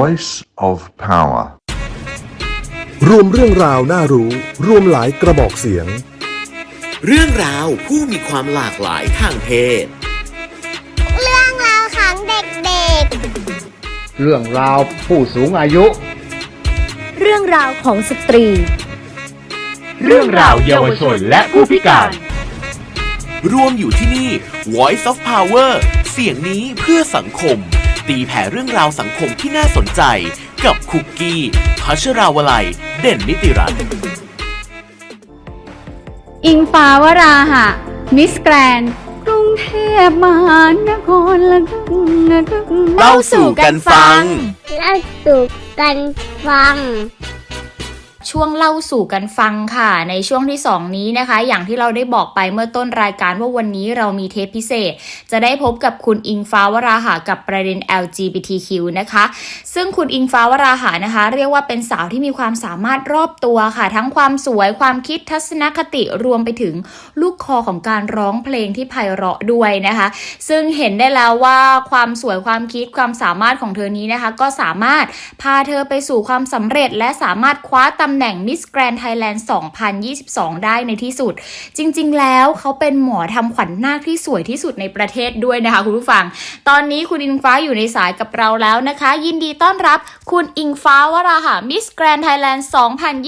Voice of Power. รวมเรื่องราวน่ารู้ รวมหลายกระบอกเสียง เรื่องราวผู้มีความหลากหลายทางเพศ เรื่องราวของเด็กเรื่องราวผู้สูงอายุเรื่องราวของสตรี เรื่องราวเยาวชนและผู้พิการ รวมอยู่ที่นี่ Voice of Power เสียงนี้เพื่อสังคม ตีแผ่เรื่องราวสังคมที่น่าสนใจ กับคุกกี้พัชราวลัย เด่นนิติรัตน์อิงฟ้าวราหะ มิสแกรนกรุงเทพมหานครละกึ่งละกึ่งเล่าสู่กันฟังๆเล่าสู่กันฟัง ช่วงเล่าสู่กันฟังค่ะ ในช่วงที่ 2 นี้นะคะ อย่างที่เราได้บอกไปเมื่อต้นรายการว่าวันนี้เรามีเทปพิเศษ จะได้พบกับคุณอิงฟ้าวราหะกับประเด็น LGBTQ นะคะ ซึ่งคุณอิงฟ้าวราหะนะคะ เรียกว่าเป็นสาวที่มีความสามารถรอบตัวค่ะ ทั้งความสวยความคิดทัศนคติรวมไปถึงลูกคอของการร้องเพลงที่ไพเราะด้วยนะคะ ซึ่งเห็นได้แล้วว่าความสวยความคิดความสามารถของเธอนี้นะคะ ก็สามารถพาเธอไปสู่ความสำเร็จและสามารถคว้าตำแหน่ง Miss Grand Thailand 2022 ได้ในที่สุด จริง ๆ แล้วเขาเป็นหมอทำขวัญนาคที่สวยที่สุดในประเทศด้วยนะคะคุณผู้ฟัง ตอนนี้คุณอิงฟ้าอยู่ในสายกับเราแล้วนะคะ ยินดีต้อนรับคุณอิงฟ้าวราหะ Miss Grand Thailand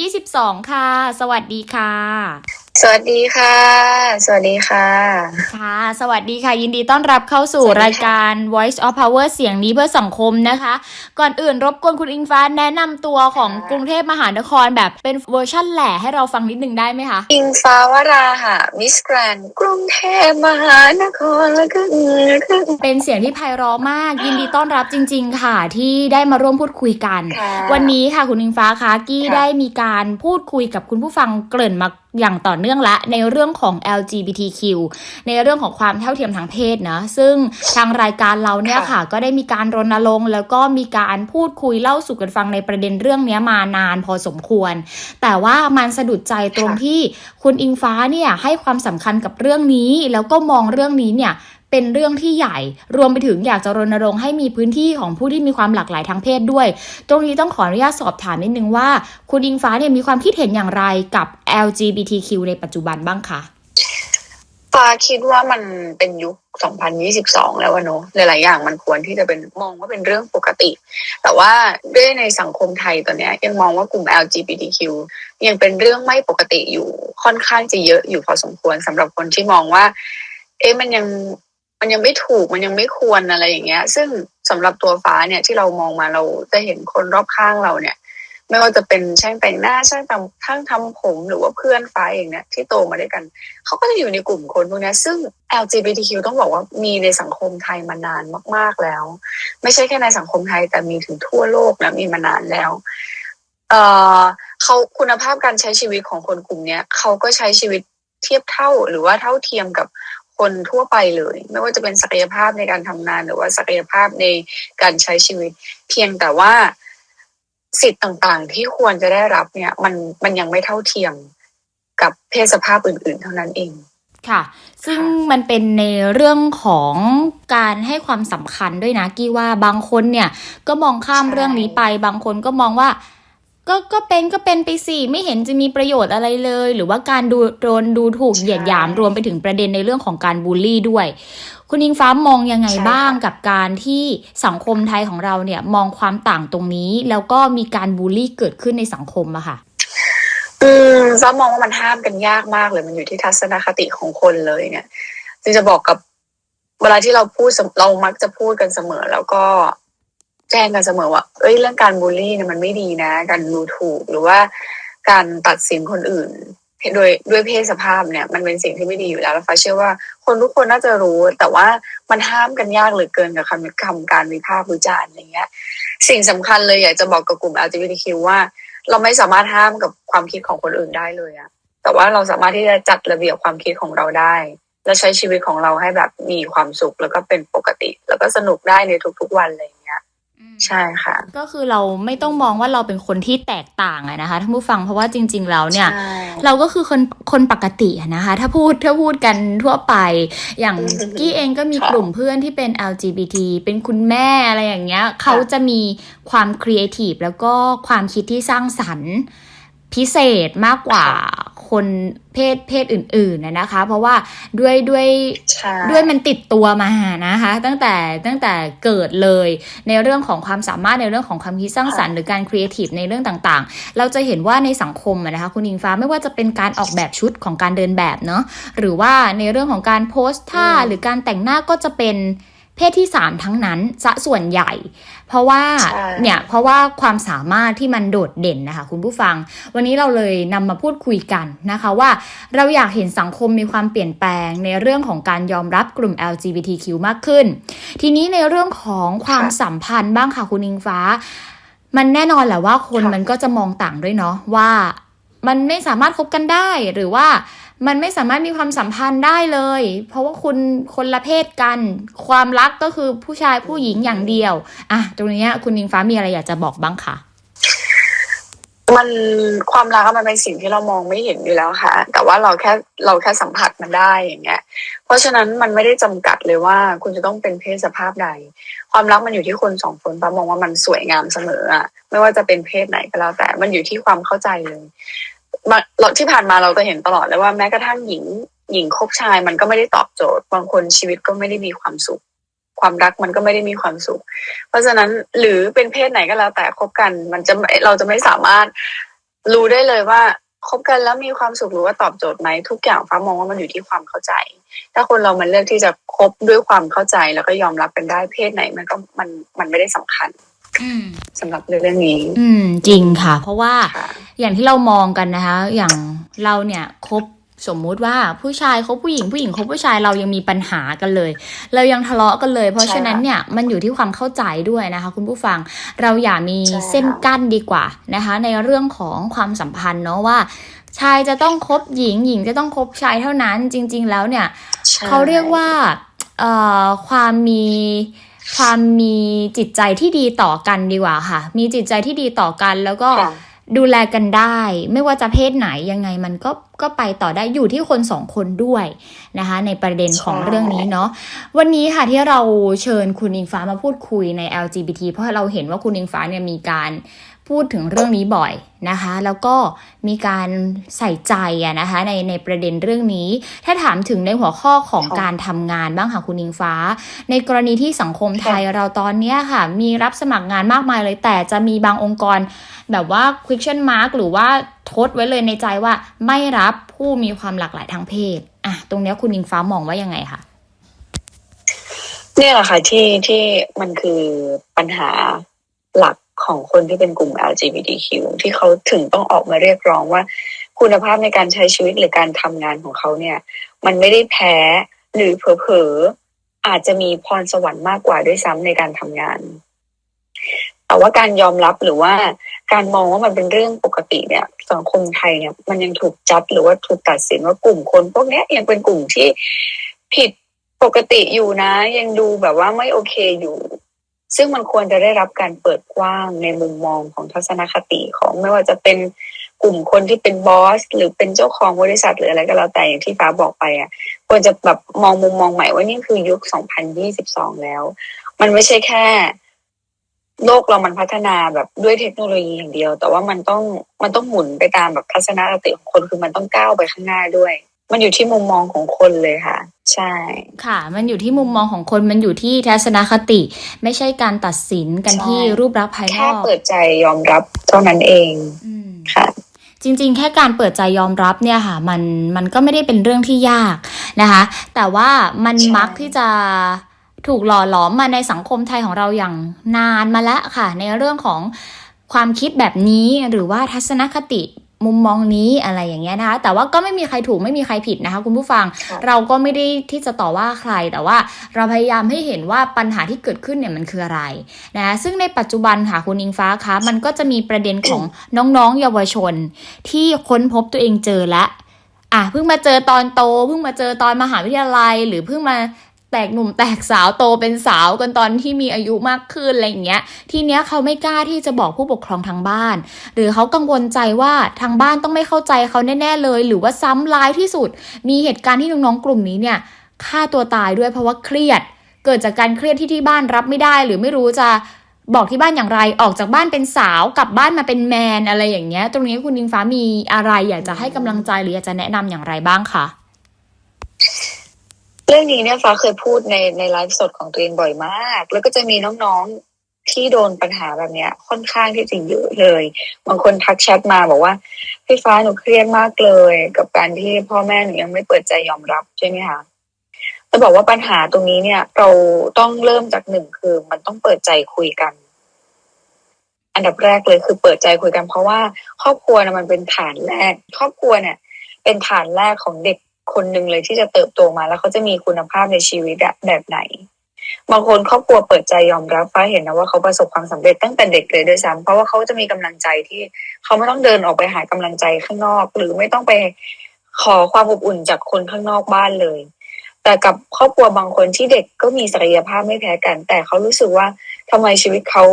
2022 ค่ะ สวัสดีค่ะ สวัสดีค่ะ สวัสดีค่ะ ค่ะ สวัสดีค่ะ ยินดีต้อนรับเข้าสู่สวัสดีค่ะรายการ Voice of Power เสียงนี้เพื่อสังคมนะคะ ก่อนอื่นรบกวนคุณอิงฟ้าแนะนำตัวของกรุงเทพมหานครแบบเป็นเวอร์ชั่นแหล่ให้เราฟังนิดนึงได้ไหมคะ อิงฟ้าวราหะมิสแกรนกรุงเทพมหานครละกึ่งละกึ่งเป็นเสียงที่ไพเราะมาก ยินดีต้อนรับจริง ๆ ค่ะ ที่ได้มาร่วมพูดคุยกัน ค่ะวันนี้ค่ะคุณอิงฟ้าคะกี้ค่ะ ได้มีการพูดคุยกับคุณผู้ฟังเกริ่นมา อย่างต่อเนื่องละในเรื่องของ LGBTQ ในเรื่องของความเท่าเทียมทางเพศนะ ซึ่งทางรายการเราเนี่ยค่ะ ก็ได้มีการรณรงค์แล้วก็มีการพูดคุยเล่าสู่กันฟังในประเด็นเรื่องเนี้ยมานานพอสมควร แต่ว่ามันสะดุดใจตรงค่ะที่คุณอิงฟ้าเนี่ยให้ความสำคัญกับเรื่องนี้ แล้วก็มองเรื่องนี้เนี่ย เป็นเรื่องที่ใหญ่ รวมไปถึงอยากจะรณรงค์ให้มีพื้นที่ของผู้ที่มีความหลากหลายทางเพศด้วย ตรงนี้ต้องขออนุญาตสอบถามนิดนึงว่า คุณอิงฟ้าเนี่ยมีความคิดเห็นอย่างไรกับ LGBTQ ในปัจจุบันบ้างคะฟ้าคิดว่ามันเป็นยุค 2022 แล้วอะเนอะหลายๆอย่างมันควรที่จะเป็นมองว่าเป็นเรื่องปกติ แต่ว่าด้วยในสังคมไทยตอนเนี้ยยังมองว่ากลุ่ม LGBTQ ยังเป็นเรื่องไม่ปกติอยู่ค่อนข้างจะเยอะอยู่พอสมควรสำหรับคนที่มองว่า เอ๊ะมันยัง มันยังไม่ถูกมันยังไม่ควรอะไรอย่างเงี้ย ซึ่งสำหรับตัวฟ้าเนี่ยที่เรามองมาเราจะเห็นคนรอบข้างเราเนี่ย ไม่ว่าจะเป็นช่างแต่งหน้าช่างทำช่างทำผมหรือว่าเพื่อนฟ้าเองเนี่ยที่โตมาด้วยกันเขาก็จะอยู่ในกลุ่มคนพวกนี้ซึ่ง LGBTQ ต้องบอกว่ามีในสังคมไทยมานานมาก ๆแล้ว ไม่ใช่แค่ในสังคมไทยแต่มีถึงทั่วโลกนะมีมานานแล้วเอ่อเขาคุณภาพการใช้ชีวิตของคนกลุ่มเนี้ยเขาก็ใช้ชีวิตเทียบเท่าหรือว่าเท่าเทียมกับ คนทั่วไปเลย ไม่ว่าจะเป็นศักยภาพในการทำงาน หรือว่าศักยภาพในการใช้ชีวิต เพียงแต่ว่าสิทธิ์ต่างๆ ที่ควรจะได้รับเนี่ย มันมันยังไม่เท่าเทียมกับเพศสภาพอื่น ๆ เท่านั้นเองค่ะ ซึ่งค่ะมันเป็นในเรื่องของการให้ความสำคัญด้วยนะ กี้ว่าบางคนเนี่ย ก็มองข้ามเรื่องนี้ไป บางคนก็มองว่า ก็ก็เป็นก็เป็นไปสิไม่เห็นจะมีประโยชน์อะไรเลย หรือว่าการดูโดนดูถูกเหยียดหยามรวมไปถึงประเด็นในเรื่องของการบูลลี่ด้วย คุณอิงฟ้ามองยังไงใช่ค่ะบ้างกับการที่สังคมไทยของเราเนี่ยมองความต่างตรงนี้ แล้วก็มีการบูลลี่เกิดขึ้นในสังคมอะค่ะอืมฟ้ามองว่ามันห้ามกันยากมากเลย มันอยู่ที่ทัศนคติของคนเลยเนี่ยจึงจะบอกกับเวลาที่เราพูดเสมเรามักจะพูดกันเสมอ แล้วก็ แจ้งกันเสมอว่าเอ้ยเรื่องการบูลลี่เนี่ยมันไม่ดีนะ การดูถูกหรือว่าการตัดสินคนอื่นโดยด้วยเพศสภาพเนี่ยมันเป็นสิ่งที่ไม่ดีอยู่แล้วแล้วฟ้าเชื่อว่าคนทุกคนน่าจะรู้ แต่ว่ามันห้ามกันยากเหลือเกินกับคำคำการวิพากษ์วิจารณ์อะไรเงี้ย สิ่งสำคัญเลยอยากจะบอกกับกลุ่ม LGBTQ ว่า เราไม่สามารถห้ามกับความคิดของคนอื่นได้เลยอะแต่ว่าเราสามารถที่จะจัดระเบียบความคิดของเราได้ และใช้ชีวิตของเราให้แบบมีความสุขแล้วก็เป็นปกติ แล้วก็สนุกได้ในทุกๆวันเงี้ย ใช่ค่ะ ก็คือเราไม่ต้องมองว่าเราเป็นคนที่แตกต่างอะนะคะท่านผู้ฟังเพราะว่าจริง ๆ แล้วเนี่ยใช่เราก็คือคนคนปกติอะนะคะ ถ้าพูดถ้าพูดกันทั่วไป อย่างอืมกี้เองก็มีค่ะกลุ่มเพื่อนที่เป็น LGBT เป็นคุณแม่อะไรอย่างเงี้ย เขาจะมีความครีเอทีฟแล้วก็ความคิดที่สร้างสรรค์พิเศษมากกว่า คนเพศเพศอื่นๆนะนะคะ เพราะว่าด้วยด้วยใช่ด้วยมันติดตัวมานะคะ ตั้งแต่ตั้งแต่เกิดเลยในเรื่องของความสามารถในเรื่องของความคิดสร้างสรรค์หรือการครีเอทีฟในเรื่องต่างๆ เราจะเห็นว่าในสังคมอะนะคะคุณอิงฟ้าไม่ว่าจะเป็นการออกแบบชุดของการเดินแบบเนาะหรือว่าในเรื่องของการโพสท่าอืมหรือการแต่งหน้าก็จะเป็น เพศที่สามทั้งนั้นซะส่วนใหญ่ เพราะว่าใช่เนี่ยเพราะว่าความสามารถที่มันโดดเด่นนะคะ คุณผู้ฟัง วันนี้เราเลยนำมาพูดคุยกันนะคะว่าเราอยากเห็นสังคมมีความเปลี่ยนแปลงในเรื่องของการยอมรับกลุ่ม LGBTQ มากขึ้น ทีนี้ในเรื่องของความสัมพันธ์บ้างค่ะคุณอิงฟ้า มันแน่นอนแหละว่าคนค่ะมันก็จะมองต่างด้วยเนาะว่ามันไม่สามารถคบกันได้หรือว่า มันไม่สามารถมีความสัมพันธ์ได้เลย เพราะว่าคุณคนละเพศกัน ความรักก็คือผู้ชายผู้หญิงอย่างเดียวอะตรงนี้คุณอิงฟ้ามีอะไรอยากจะบอกบ้างคะมันความรักมันเป็นสิ่งที่เรามองไม่เห็นอยู่แล้วค่ะ แต่ว่าเราแค่เราแค่สัมผัสมันได้อย่างเงี้ย เพราะฉะนั้นมันไม่ได้จำกัดเลยว่าคุณจะต้องเป็นเพศสภาพใด ความรักมันอยู่ที่คนสองคนป้ามองว่ามันสวยงามเสมออะไม่ว่าจะเป็นเพศไหนก็แล้วแต่มันอยู่ที่ความเข้าใจเลย เราที่ผ่านมาเราจะเห็นตลอดเลยว่าแม้กระทั่งหญิงหญิงคบชายมันก็ไม่ได้ตอบโจทย์บางคนชีวิตก็ไม่ได้มีความสุข ความรักมันก็ไม่ได้มีความสุข เพราะฉะนั้นหรือเป็นเพศไหนก็แล้วแต่คบกันมันจะไม่เราจะไม่สามารถรู้ได้เลยว่าคบกันแล้วมีความสุขหรือว่าตอบโจทย์ไหมทุกอย่างฟ้ามองว่ามันอยู่ที่ความเข้าใจ ถ้าคนเรามันเลือกที่จะคบด้วยความเข้าใจแล้วก็ยอมรับกันได้เพศไหนมันก็มันมันไม่ได้สำคัญ สำหรับเรื่องนี้ อืม จริงค่ะ เพราะว่าค่ะอย่างที่เรามองกันนะคะ อย่างเราเนี่ยคบสมมุติว่าผู้ชายคบผู้หญิงผู้หญิงคบผู้ชายเรายังมีปัญหากันเลย เรายังทะเลาะกันเลย เพราะใช่ฉะนั้นเนี่ยมันอยู่ที่ความเข้าใจด้วยนะคะ คุณผู้ฟังเราอย่ามีใช่เส้นกั้นดีกว่านะคะ ในเรื่องของความสัมพันธ์เนาะว่า ชายจะต้องคบหญิงหญิงจะต้องคบชายเท่านั้นจริง ๆ แล้วเนี่ยใช่เขาเรียกว่าเอ่อความมี ความมีจิตใจที่ดีต่อกันดีกว่าค่ะ มีจิตใจที่ดีต่อกันแล้วก็ค่ะดูแลกันได้ ไม่ว่าจะเพศไหนยังไงมันก็ก็ไปต่อได้อยู่ที่คนสองคนด้วยนะคะ ในประเด็นของใช่เรื่องนี้เนาะวันนี้ค่ะที่เราเชิญคุณอิงฟ้ามาพูดคุยใน LGBT เพราะเราเห็นว่าคุณอิงฟ้าเนี่ยมีการ พูดถึงเรื่องนี้บ่อยนะคะ แล้วก็มีการใส่ใจอะนะคะในในประเด็นเรื่องนี้ ถ้าถามถึงในหัวข้อของการทำงานบ้างค่ะคุณอิงฟ้า ในกรณีที่สังคมไทยเราตอนนี้ค่ะ มีรับสมัครงานมากมายเลย แต่จะมีบางองค์กร แบบว่า question mark หรือว่าทดไว้เลยในใจว่าไม่รับผู้มีความหลากหลายทางเพศอะตรงนี้คุณอิงฟ้ามองว่ายังไงคะเนี่ยแหละค่ะที่ที่มันคือปัญหาหลัก ของคนที่เป็นกลุ่ม LGBTQ ที่เขาถึงต้องออกมาเรียกร้องว่า คุณภาพในการใช้ชีวิตหรือการทำงานของเขาเนี่ย มันไม่ได้แพ้หรือเผลอๆอาจจะมีพรสวรรค์มากกว่าด้วยซ้ำในการทำงาน แต่ว่าการยอมรับหรือว่าการมองว่ามันเป็นเรื่องปกติเนี่ยสังคมไทยเนี่ย มันยังถูกจัดหรือว่าถูกตัดสินว่ากลุ่มคนพวกนี้ยังเป็นกลุ่มที่ผิดปกติอยู่นะ ยังดูแบบว่าไม่โอเคอยู่ ซึ่งมันควรจะได้รับการเปิดกว้างในมุมมองของทัศนคติของไม่ว่าจะเป็นกลุ่มคนที่เป็นบอส หรือเป็นเจ้าของบริษัทหรืออะไรก็แล้วแต่อย่างที่ฟ้าบอกไปอะควรจะแบบมองมุมมองใหม่ว่านี่คือยุค 2022 แล้ว มันไม่ใช่แค่ โลกเรามันพัฒนาแบบด้วยเทคโนโลยีอย่างเดียว แต่ว่ามันต้องมันต้องหมุนไปตามแบบทัศนคติของคนคือมันต้องก้าวไปข้างหน้าด้วย มันอยู่ที่มุมมองของคนเลยค่ะ ใช่ ค่ะ มันอยู่ที่มุมมองของคนมันอยู่ที่ทัศนคติ ไม่ใช่การตัดสินกันใช่ที่รูปลักษณ์ภายนแค่อกเปิดใจยอมรับเท่านั้นเองอืมค่ะจริงๆ แค่การเปิดใจยอมรับเนี่ยค่ะ มันมันก็ไม่ได้เป็นเรื่องที่ยากนะคะ แต่ว่ามันใช่มักที่จะถูกหล่อหลอมมาในสังคมไทยของเราอย่างนานมาแล้วค่ะ ในเรื่องของความคิดแบบนี้หรือว่าทัศนคติ มุมมองนี้อะไรอย่างเงี้ยนะคะแต่ว่าก็ไม่มีใครถูกไม่มีใครผิดนะคะ คุณผู้ฟังค่ะเราก็ไม่ได้ที่จะต่อว่าใครแต่ว่าเราพยายามให้เห็นว่าปัญหาที่เกิดขึ้นเนี่ยมันคืออะไรนะซึ่งในปัจจุบันค่ะคุณอิงฟ้าคะมันก็จะมีประเด็นของน้องๆเยาวชน ที่ค้นพบตัวเองเจอแล้วอะเพิ่งมาเจอตอนโตเพิ่งมาเจอตอนมหาวิทยาลัย หรือเพิ่งมา แตกหนุ่มแตกสาวโตเป็นสาวกันตอนที่มีอายุมากขึ้นอะไรอย่างเงี้ย ทีเนี้ยเขาไม่กล้าที่จะบอกผู้ปกครองทางบ้าน หรือเขากังวลใจว่าทางบ้านต้องไม่เข้าใจเขาแน่ๆเลย หรือว่าซ้ำร้ายที่สุด มีเหตุการณ์ที่น้องๆกลุ่มนี้เนี่ยฆ่าตัวตายด้วยเพราะว่าเครียด เกิดจากการเครียดที่ที่บ้านรับไม่ได้ หรือไม่รู้จะบอกที่บ้านอย่างไรออกจากบ้านเป็นสาวกลับบ้านมาเป็นแมนอะไรอย่างเงี้ย ตรงนี้คุณอิงฟ้ามีอะไรอยากจะให้กำลังใจหรืออยากจะแนะนำอย่างไรบ้างคะ รื่องนี้เนี่ยฟ้าเคยพูดในในไลฟ์สดของตัวเองบ่อยมาก แล้วก็จะมีน้องๆที่โดนปัญหาแบบเนี้ย ค่อนข้างที่จะเยอะเลย บางคนทักแชทมาบอกว่าพี่ฟ้าหนูเครียดมากเลย กับการที่พ่อแม่หนูยังไม่เปิดใจยอมรับใช่ไหมคะจะบอกว่าปัญหาตรงนี้เนี่ย เราต้องเริ่มจากหนึ่งคือมันต้องเปิดใจคุยกัน อันดับแรกเลยคือเปิดใจคุยกัน เพราะว่าครอบครัวนะมันเป็นฐานแรก ครอบครัวเนี่ย เป็นฐานแรกของเด็ก คนหนึ่งเลยที่จะเติบโตมาแล้วเขาจะมีคุณภาพในชีวิตแบบไหน บางคนครอบครัวเปิดใจยอมรับฟ้าเห็นนะว่าเขาประสบความสำเร็จตั้งแต่เด็กเลยด้วยซ้ำเพราะว่าเขาจะมีกำลังใจที่เขาไม่ต้องเดินออกไปหากำลังใจข้างนอก หรือไม่ต้องไปขอความอบอุ่นจากคนข้างนอกบ้านเลย แต่กับครอบครัวบางคนที่เด็กก็มีศักยภาพไม่แพ้กัน แต่เขารู้สึกว่าทำไมชีวิตเขา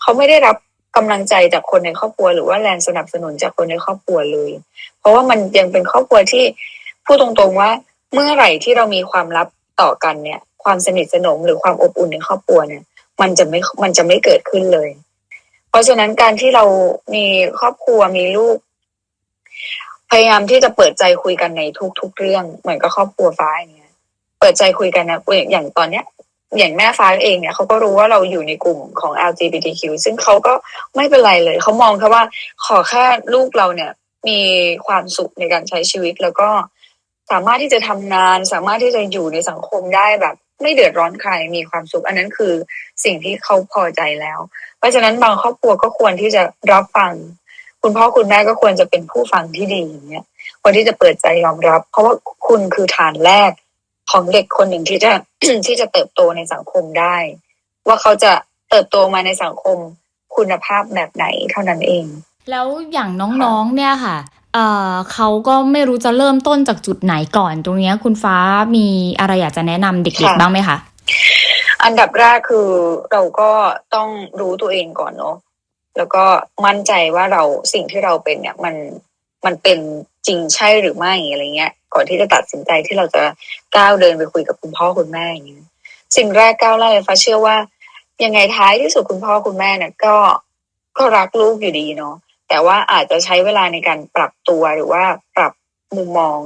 เขาไม่ได้รับกำลังใจจากคนในครอบครัว หรือว่าแรงสนับสนุนจากคนในครอบครัวเลย เพราะว่ามันยังเป็นครอบครัวที่ พูดตรงๆว่า เมื่อไหร่ที่เรามีความลับต่อกันเนี่ย ความสนิทสนมหรือความอบอุ่นในครอบครัวเนี่ย มันจะไม่มันจะไม่เกิดขึ้นเลย เพราะฉะนั้นการที่เรามีครอบครัวมีลูก พยายามที่จะเปิดใจคุยกันในทุกๆเรื่อง เหมือนกับครอบครัวฟ้าอย่างเงี้ยเปิดใจคุยกันนะอย่างตอนเนี้ยอย่างแม่ฟ้าเองเนี่ยเขาก็รู้ว่าเราอยู่ในกลุ่มของ LGBTQ ซึ่งเขาก็ไม่เป็นไรเลย เขามองแค่ว่าขอแค่ลูกเราเนี่ย มีความสุขในการใช้ชีวิตแล้วก็ สามารถที่จะทำงาน สามารถที่จะอยู่ในสังคมได้แบบ ไม่เดือดร้อนใครมีความสุข อันนั้นคือสิ่งที่เขาพอใจแล้ว เพราะฉะนั้นบางครอบครัวก็ควรที่จะรับฟัง คุณพ่อคุณแม่ก็ควรจะเป็นผู้ฟังที่ดีอย่างเงี้ยควรที่จะเปิดใจยอมรับ เพราะว่าคุณคือฐานแรกของเด็กคนหนึ่งที่จะที่จะเติบโตในสังคมได้ ว่าเขาจะเติบโตมาในสังคมคุณภาพแบบไหนเท่านั้นเอง แล้วอย่างน้องๆเนี่ยค่ะ เอ่อเขาก็ไม่รู้จะเริ่มต้นจากจุดไหนก่อน ตรงเนี้ยคุณฟ้ามีอะไรอยากจะแนะนำเด็กค่ะ ๆบ้างไหมคะ อันดับแรกคือเราก็ต้องรู้ตัวเองก่อนเนาะแล้วก็มั่นใจว่าเราสิ่งที่เราเป็นเนี่ยมันมันเป็นจริงใช่หรือไม่อะไรเงี้ย ก่อนที่จะตัดสินใจที่เราจะก้าวเดินไปคุยกับคุณพ่อคุณแม่อย่างเงี้ยสิ่งแรกก้าวแรกเลยฟ้าเชื่อว่า ยังไงท้ายที่สุดคุณพ่อคุณแม่เนี่ยก็ก็รักลูกอยู่ดีเนาะ แต่ว่าอาจจะใช้เวลาในการปรับตัวหรือว่าปรับมุมมอง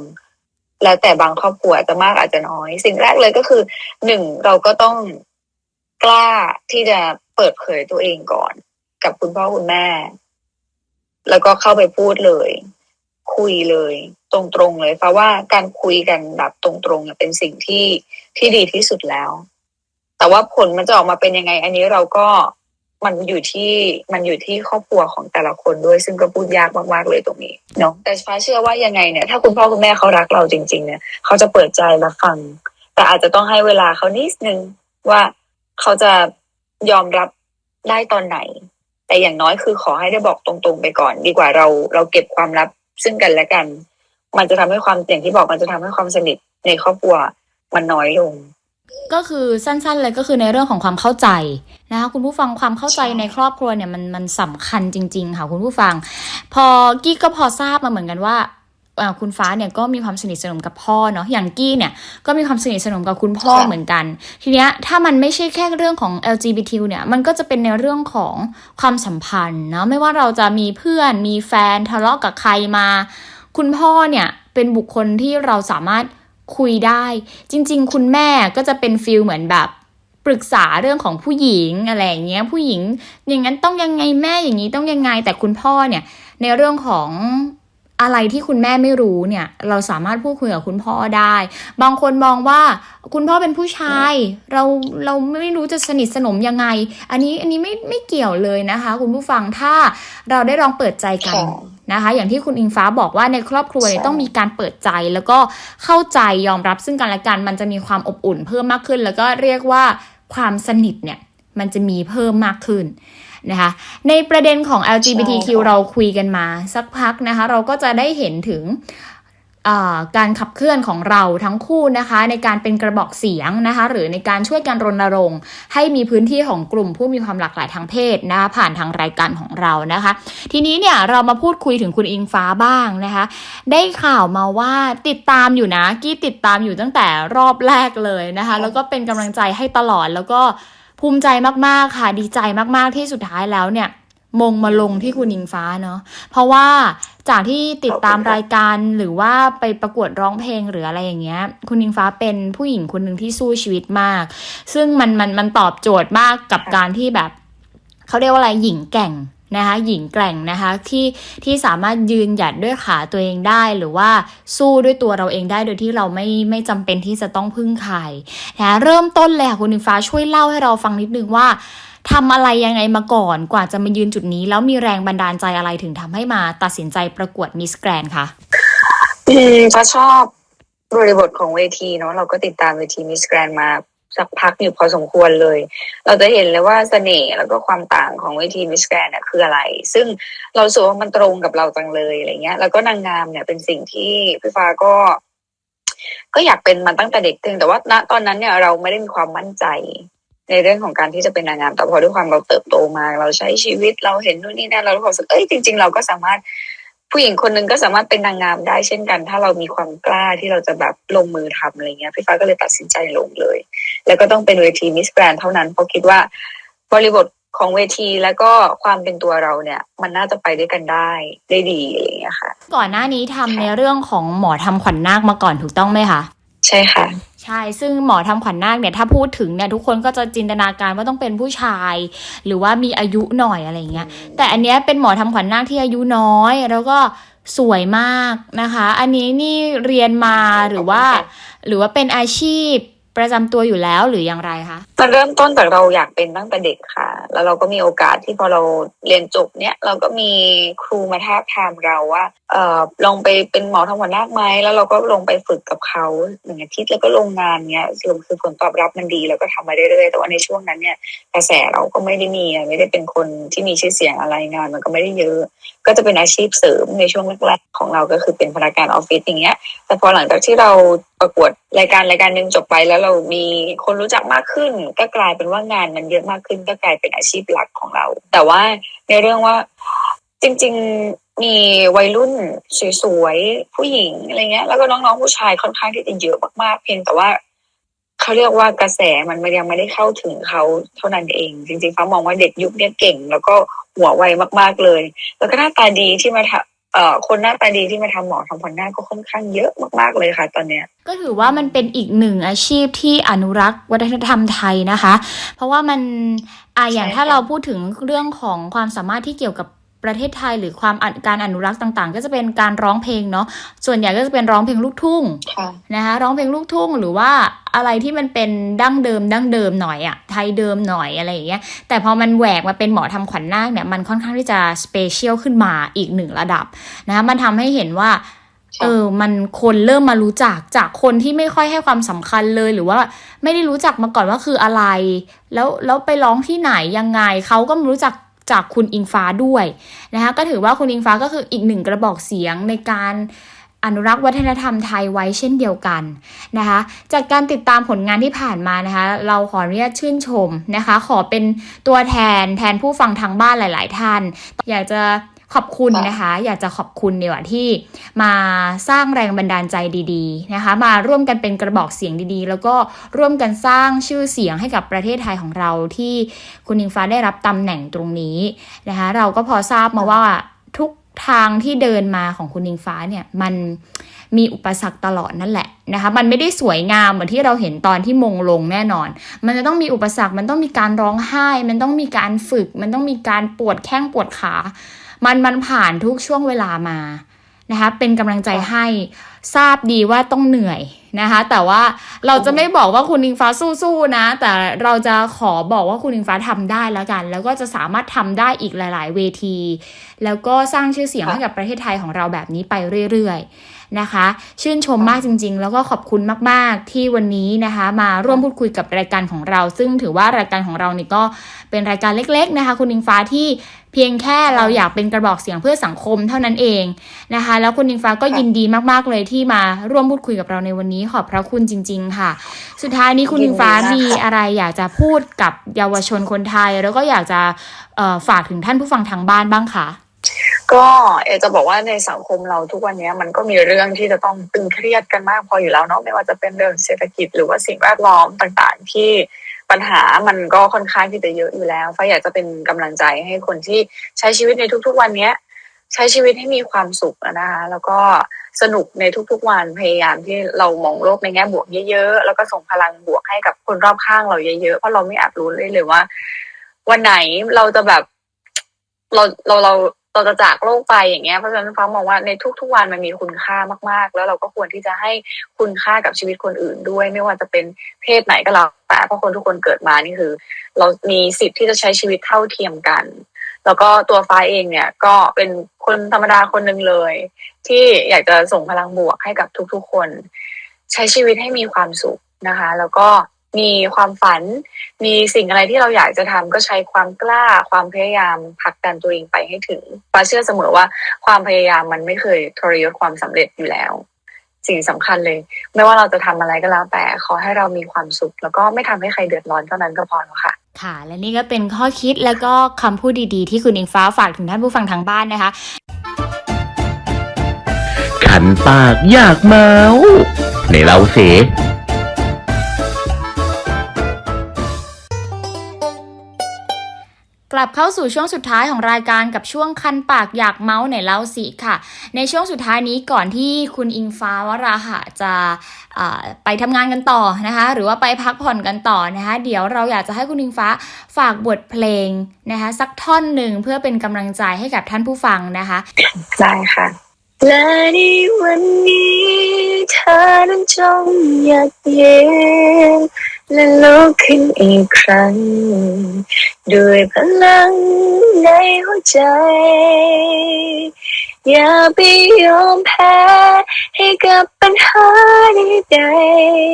แล้วแต่บางครอบครัวอาจจะมากอาจจะน้อย สิ่งแรกเลยก็คือหนึ่งเราก็ต้องกล้าที่จะเปิดเผยตัวเองก่อน กับคุณพ่อคุณแม่ แล้วก็เข้าไปพูดเลย คุยเลย ตรงๆเลย เพราะว่าการคุยกันแบบตรงๆเนี่ยเป็นสิ่งที่ที่ดีที่สุดแล้ว แต่ว่าผลมันจะออกมาเป็นยังไง อันนี้เราก็ มันอยู่ที่มันอยู่ที่ครอบครัวของแต่ละคนด้วย ซึ่งก็พูดยากมากๆเลยตรงนี้เนาะแต่ฟ้าเชื่อว่ายังไงเนี่ยถ้าคุณพ่อคุณแม่เขารักเราจริง ๆ เนี่ยเขาจะเปิดใจรับฟัง แต่อาจจะต้องให้เวลาเขานิดนึงว่าเขาจะยอมรับได้ตอนไหน แต่อย่างน้อยคือขอให้ได้บอกตรงๆไปก่อน ดีกว่าเราเราเก็บความลับซึ่งกันและกัน มันจะทำให้ความอย่างที่บอกมันจะทำให้ความสนิทในครอบครัวมันน้อยลง ก็คือสั้นๆเลยก็คือในเรื่องของความเข้าใจนะคะคุณผู้ฟังความเข้าใจใช่ในครอบครัวเนี่ยมันมันสำคัญจริง ๆ ค่ะคุณผู้ฟัง พอกี้ก็พอทราบมาเหมือนกันว่าอ่าคุณฟ้าเนี่ยก็มีความสนิทสนมกับพ่อเนาะอย่างกี้เนี่ยก็มีความสนิทสนมกับคุณพ่อค่ะเหมือนกัน ทีเนี้ยถ้ามันไม่ใช่แค่เรื่องของ LGBT เนี่ยมันก็จะเป็นในเรื่องของความสัมพันธ์เนาะไม่ว่าเราจะมีเพื่อนมีแฟนทะเลาะกับใครมา คุณพ่อเนี่ยเป็นบุคคลที่เราสามารถ คุยได้ จริง ๆ คุณแม่ก็จะเป็นฟิลเหมือนแบบปรึกษาเรื่องของผู้หญิงอะไรอย่างเงี้ยผู้หญิง อย่างนั้นต้องยังไงแม่อย่างนี้ต้องยังไงแต่คุณพ่อเนี่ยในเรื่องของ อะไรที่คุณแม่ไม่รู้เนี่ย เราสามารถพูดคุยกับคุณพ่อได้ บางคนมองว่าคุณพ่อเป็นผู้ชาย เราเราไม่รู้จะสนิทสนมยังไง อันนี้อันนี้ไม่ไม่เกี่ยวเลยนะคะ คุณผู้ฟังถ้าเราได้ลองเปิดใจกันค่ะนะคะ อย่างที่คุณอิงฟ้าบอกว่าในครอบครัวเนี่ยใช่ต้องมีการเปิดใจแล้วก็เข้าใจยอมรับซึ่งกันและกันมันจะมีความอบอุ่นเพิ่มมากขึ้น แล้วก็เรียกว่าความสนิทเนี่ยมันจะมีเพิ่มมากขึ้น นะคะในประเด็นของ LGBTQ ใช่ค่ะเราคุยกันมาสักพักนะคะ เราก็จะได้เห็นถึงอ่าการขับเคลื่อนของเราทั้งคู่นะคะ ในการเป็นกระบอกเสียงนะคะ หรือในการช่วยกันรณรงค์ให้มีพื้นที่ของกลุ่มผู้มีความหลากหลายทางเพศนะคะผ่านทางรายการของเรานะคะ ทีนี้เนี่ยเรามาพูดคุยถึงคุณอิงฟ้าบ้างนะคะ ได้ข่าวมาว่าติดตามอยู่นะ กี้ติดตามอยู่ตั้งแต่รอบแรกเลยนะคะ แล้วก็เป็นกำลังใจให้ตลอดแล้วก็ ภูมิใจมากๆค่ะดีใจมากๆที่สุดท้ายแล้วเนี่ยมงมาลงที่คุณอิงฟ้าเนาะเพราะว่าจากที่ติดตามรายการหรือว่าไปประกวดร้องเพลงหรืออะไรอย่างเงี้ย คุณอิงฟ้าเป็นผู้หญิงคนหนึ่งที่สู้ชีวิตมาก ซึ่งมันมันมันตอบโจทย์มากกับการที่แบบเขาเรียกว่าอะไรหญิงแก่ง นะคะหญิงแกร่งนะคะที่ที่สามารถยืนหยัดด้วยขาตัวเองได้ หรือว่าสู้ด้วยตัวเราเองได้โดยที่เราไม่ไม่จำเป็นที่จะต้องพึ่งใครนะคะเริ่มต้นเลยค่ะคุณอิงฟ้าช่วยเล่าให้เราฟังนิดนึงว่าทำอะไรยังไงมาก่อนกว่าจะมายืนจุดนี้ แล้วมีแรงบันดาลใจอะไรถึงทำให้มาตัดสินใจประกวดมิสแกรนคะอืมก็ชอบบริบทของเวทีเนาะเราก็ติดตามเวทีมิสแกรนมา สักพักอยู่พอสมควรเลย เราจะเห็นเลยว่าเสน่ห์แล้วก็ความต่างของเวทีมิสแกรนเนี่ยคืออะไร ซึ่งเราสูว่ามันตรงกับเราจังเลยอะไรเงี้ย แล้วก็นางงามเนี่ยเป็นสิ่งที่พี่ฟ้าก็ ก็อยากเป็นมันตั้งแต่เด็กถึงแต่ว่าณตอนนั้นเนี่ยเราไม่ได้มีความมั่นใจในเรื่องของการที่จะเป็นนางงาม แต่พอด้วยความเราเติบโตมา เราใช้ชีวิตเราเห็นนู่นนี่นั่นเราก็รู้สึกเอ้ยจริง ๆ เราก็สามารถผู้หญิงคนหนึ่งก็สามารถเป็นนางงามได้เช่นกัน ถ้าเรามีความกล้าที่เราจะแบบลงมือทำอะไรเงี้ยพี่ฟ้าก็เลยตัดสินใจลงเลย แล้วก็ต้องเป็นเวทีมิสแกรนเท่านั้นเพราะคิดว่าบริบทของเวทีแล้วก็ความเป็นตัวเราเนี่ย มันน่าจะไปด้วยกันได้ได้ดีอะไรเงี้ยค่ะ ก่อนหน้านี้ทำในเรื่องของหมอทำขวัญนาคมาก่อนถูกต้องไหมคะใช่ค่ะ ใช่ ซึ่งหมอทำขวัญนาคเนี่ยถ้าพูดถึงเนี่ยทุกคนก็จะจินตนาการว่าต้องเป็นผู้ชาย หรือว่ามีอายุหน่อยอะไรเงี้ย แต่อันเนี้ยเป็นหมอทำขวัญนาคที่อายุน้อย แล้วก็สวยมากนะคะ อันนี้นี่เรียนมาหรือว่า หรือว่าเป็นอาชีพ ประจำตัวอยู่แล้วหรืออย่างไรคะมันเริ่มต้นจากเราอยากเป็นตั้งแต่เด็กค่ะ แล้วเราก็มีโอกาสที่พอเราเรียนจบเนี่ยเราก็มีครูมาท้าบทามเราว่าเออลองไปเป็นหมอทำขวัญนาไหมแล้วเราก็ลงไปฝึกกับเขาหนึ่งอาทิตย์แล้วก็ลงงานเนี้ยสรุปคือผลตอบรับมันดีแล้วก็ทำมาเรื่อยๆแต่ว่าในช่วงนั้นเนี่ยกระแสเราก็ไม่ได้มีไม่ได้เป็นคนที่มีชื่อเสียงอะไรงาน มันก็ไม่ได้เยอะ ก็จะเป็นอาชีพเสริมในช่วงแรกๆของเราก็คือเป็นพนักงานออฟฟิศอย่างเงี้ย แต่พอหลังจากที่เราประกวดรายการรายการหนึ่งจบไป แล้วเรามีคนรู้จักมากขึ้น ก็กลายเป็นว่างานมันเยอะมากขึ้น ก็กลายเป็นอาชีพหลักของเรา แต่ว่าในเรื่องว่าจริง ๆมีวัยรุ่นสวยๆผู้หญิงอะไรเงี้ย แล้วก็น้องๆผู้ชายค่อนข้างที่จะเยอะมากๆเพียงแต่ว่า เขาเรียกว่ากระแสมันยังไม่ได้เข้าถึงเขาเท่านั้นเอง จริงๆฟ้ามองว่าเด็กยุคเนี้ยเก่ง แล้วก็หัวไวมากๆเลย แล้วก็หน้าตาดีที่มาทำเอ่อคนหน้าตาดีที่มาทำหมอทำผ่อนหน้าก็ค่อนข้างเยอะมากๆเลยค่ะตอนเนี้ยก็ถือว่ามันเป็นอีกหนึ่งอาชีพที่อนุรักษ์วัฒนธรรมไทยนะคะ เพราะว่ามันอะอย่างถ้าเราพูดถึงเรื่องของความสามารถที่เกี่ยวกับ ประเทศไทยหรือความอะการอนุรักษ์ต่างๆ ก็จะเป็นการร้องเพลงเนาะส่วนใหญ่ก็จะเป็นร้องเพลงลูกทุ่งค่ะนะคะร้องเพลงลูกทุ่งหรือว่าอะไรที่มันเป็นดั้งเดิมดั้งเดิมหน่อยอะไทยเดิมหน่อยอะไรอย่างเงี้ยแต่พอมันแหวกมาเป็นหมอทำขวัญนาคเนี่ยมันค่อนข้างที่จะสเปเชียลขึ้นมาอีกหนึ่งระดับนะคะมันทำให้เห็นว่าค่ะเออ มันคนเริ่มมารู้จักจากคนที่ไม่ค่อยให้ความสำคัญเลยหรือว่าไม่ได้รู้จักมาก่อนว่าคืออะไร แล้วแล้วไปร้องที่ไหนยังไงเขาก็มารู้จัก จากคุณอิงฟ้าด้วยนะคะก็ถือว่าคุณอิงฟ้าก็คืออีกหนึ่งกระบอกเสียงในการอนุรักษ์วัฒนธรรมไทยไว้เช่นเดียวกันนะคะจากการติดตามผลงานที่ผ่านมานะคะ เราขออนุญาตชื่นชมนะคะ ขอเป็นตัวแทนแทนผู้ฟังทางบ้านหลาย ๆ ท่าน อยากจะ ขอบคุณนะคะ อยากจะขอบคุณดีกว่าที่มาสร้างแรงบันดาลใจดีๆนะคะ มาร่วมกันเป็นกระบอกเสียงดีๆ แล้วก็ร่วมกันสร้างชื่อเสียงให้กับประเทศไทยของเราที่คุณอิงฟ้าได้รับตำแหน่งตรงนี้นะคะ เราก็พอทราบมาว่าทุกทางที่เดินมาของคุณอิงฟ้าเนี่ยมันมีอุปสรรคตลอดนั่นแหละนะคะมันไม่ได้สวยงามเหมือนที่เราเห็นตอนที่มงลงแน่นอน มันจะต้องมีอุปสรรคมันต้องมีการร้องไห้ มันต้องมีการฝึก มันต้องมีการปวดแข้งปวดขา มันมันผ่านทุกช่วงเวลามานะคะเป็นกำลังใจให้ทราบดีว่าต้องเหนื่อยนะคะ แต่ว่าเราจะไม่บอกว่าคุณอิงฟ้าสู้ๆนะ แต่เราจะขอบอกว่าคุณอิงฟ้าทำได้แล้วกัน แล้วก็จะสามารถทำได้อีกหลาย ๆ เวที แล้วก็สร้างชื่อเสียงค่ะให้กับประเทศไทยของเราแบบนี้ไปเรื่อย ๆ นะคะ ชื่นชมมากจริง ๆ แล้วก็ขอบคุณมาก ๆ ที่วันนี้นะคะ มาร่วมพูดคุยกับรายการของเรา ซึ่งถือว่ารายการของเรานี่ก็เป็นรายการเล็ก ๆ นะคะ คุณอิงฟ้าที่เพียงแค่เราอยากเป็นกระบอกเสียงเพื่อสังคมเท่านั้นเองนะคะ แล้วคุณอิงฟ้าก็ยินดีมากๆเลยที่มาร่วมพูดคุยกับเราในวันนี้ขอบพระคุณจริง ๆ ค่ะ สุดท้ายนี้คุณอิงฟ้ามีอะไรอยากจะพูดกับเยาวชนคนไทย แล้วก็อยากจะเอ่อฝากถึงท่านผู้ฟังทางบ้านบ้างคะ ก็เอจะบอกว่าในสังคมเราทุกวันนี้มันก็มีเรื่องที่จะต้องตึงเครียดกันมากพออยู่แล้วเนาะไม่ว่าจะเป็นเรื่องเศรษฐกิจหรือว่าสิ่งแวดล้อมต่างๆ ที่ปัญหามันก็ค่อนข้างที่จะเยอะอยู่แล้วฟ้าอยากจะเป็นกำลังใจให้คนที่ใช้ชีวิตในทุก ๆ วันเนี้ยใช้ชีวิตให้มีความสุขนะคะแล้วก็สนุกในทุกๆวันพยายามที่เรามองโลกในแง่บวกเยอะๆแล้วก็ส่งพลังบวกให้กับคนรอบข้างเราเยอะๆเพราะเราไม่อาจรู้เลยเลยว่า วันไหนเราจะแบบเราเราเรา เราจะจากโลกไปอย่างเงี้ยเพราะฉะนั้นฟ้ามองว่าในทุก ๆ วันมันมีคุณค่ามาก ๆ แล้วเราก็ควรที่จะให้คุณค่ากับชีวิตคนอื่นด้วย ไม่ว่าจะเป็นเพศไหนก็แล้วแต่เพราะคนทุกคนเกิดมานี่คือ เรามีสิทธิ์ที่จะใช้ชีวิตเท่าเทียมกัน แล้วก็ตัวฟ้าเองเนี่ยก็เป็นคนธรรมดาคนหนึ่งเลย ที่อยากจะส่งพลังบวกให้กับทุก ๆ คน ใช้ชีวิตให้มีความสุขนะคะ แล้วก็ มีความฝัน มีสิ่งอะไรที่เราอยากจะทำก็ใช้ความกล้า ความพยายามผลักดันตัวเองไปให้ถึงฟ้าเชื่อเสมอว่าความพยายามมันไม่เคยทรยศความสำเร็จอยู่แล้ว สิ่งสำคัญเลย ไม่ว่าเราจะทำอะไรก็แล้วแต่ขอให้เรามีความสุข แล้วก็ไม่ทำให้ใครเดือดร้อนเท่านั้นก็พอแล้วค่ะค่ะ และนี่ก็เป็นข้อคิดแล้วก็คำพูดดีๆ ที่คุณอิงฟ้าฝากถึงท่านผู้ฟังทางบ้านนะคะขันปากอยากเมาในเราเส ลับเข้าสู่ช่วงสุดท้ายของรายการกับช่วงคันปากอยากเมาส์ไหนเล่าสิค่ะ ในช่วงสุดท้ายนี้ก่อนที่คุณอิงฟ้าวราหะจะอ่าไปทำงานกันต่อนะคะ หรือว่าไปพักผ่อนกันต่อนะคะ เดี๋ยวเราอยากจะให้คุณอิงฟ้าฝากบทเพลงนะคะ สักท่อนหนึ่งเพื่อเป็นกำลังใจให้กับท่านผู้ฟังนะคะได้ค่ะและในวันนี้เธอนั้นจงหยัดเย็น และลุกขึ้นอีกครั้ง ด้วยพลังในหัวใจ อย่าไปยอมแพ้ให้กับปัญหาใด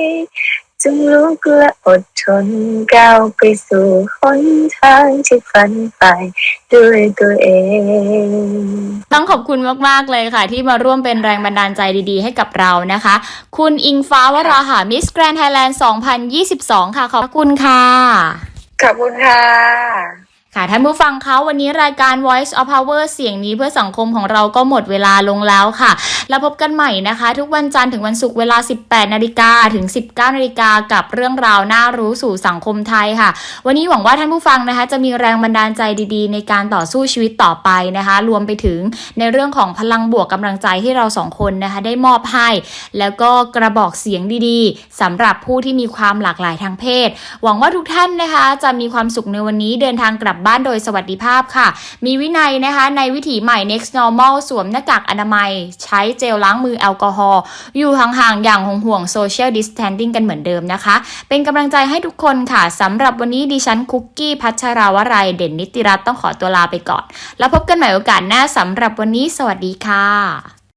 ๆ จงลุกและอดทนก้าวไปสู่หนทางที่ฝันใฝ่ด้วยตัวเอง ต้องขอบคุณมาก ๆ เลยค่ะ ที่มาร่วมเป็นแรงบันดาลใจดีๆ ให้กับเรานะคะ คุณอิงฟ้าวราหามิสแกรน n ไทยแลนด์ 2022 ค่ะ ขอบคุณค่ะ ขอบคุณค่ะ ค่ะท่านผู้ฟังคะวันนี้รายการ Voice of Power เสียงนี้เพื่อสังคมของเราก็หมดเวลาลงแล้วค่ะ แล้วพบกันใหม่นะคะ ทุกวันจันทร์ถึงวันศุกร์เวลา 18 นาฬิกาถึง 19 นาฬิกากับเรื่องราวน่ารู้สู่สังคมไทยค่ะ วันนี้หวังว่าท่านผู้ฟังนะคะ จะมีแรงบันดาลใจดีๆ ในการต่อสู้ชีวิตต่อไปนะคะ รวมไปถึงในเรื่องของพลังบวกกำลังใจที่เราสองคนนะคะ ได้มอบให้ แล้วก็กระบอกเสียงดีๆสำหรับผู้ที่มีความหลากหลายทางเพศ หวังว่าทุกท่านนะคะ จะมีความสุขในวันนี้เดินทางกลับบ้านโดยสวัสดิภาพค่ะ มีวินัยนะคะในวิถีใหม่ next normal สวมหน้ากากอนามัย ใช้เจลล้างมือแอลกอฮอล์อยู่ห่างๆ อย่างห่วงๆ social distancing กันเหมือนเดิมนะคะ เป็นกำลังใจให้ทุกคนค่ะสำหรับวันนี้ดิฉันคุกกี้พัชราวรัยเด่นนิติรัตน์ต้องขอตัวลาไปก่อน แล้วพบกันใหม่โอกาสหน้าสำหรับวันนี้สวัสดีค่ะ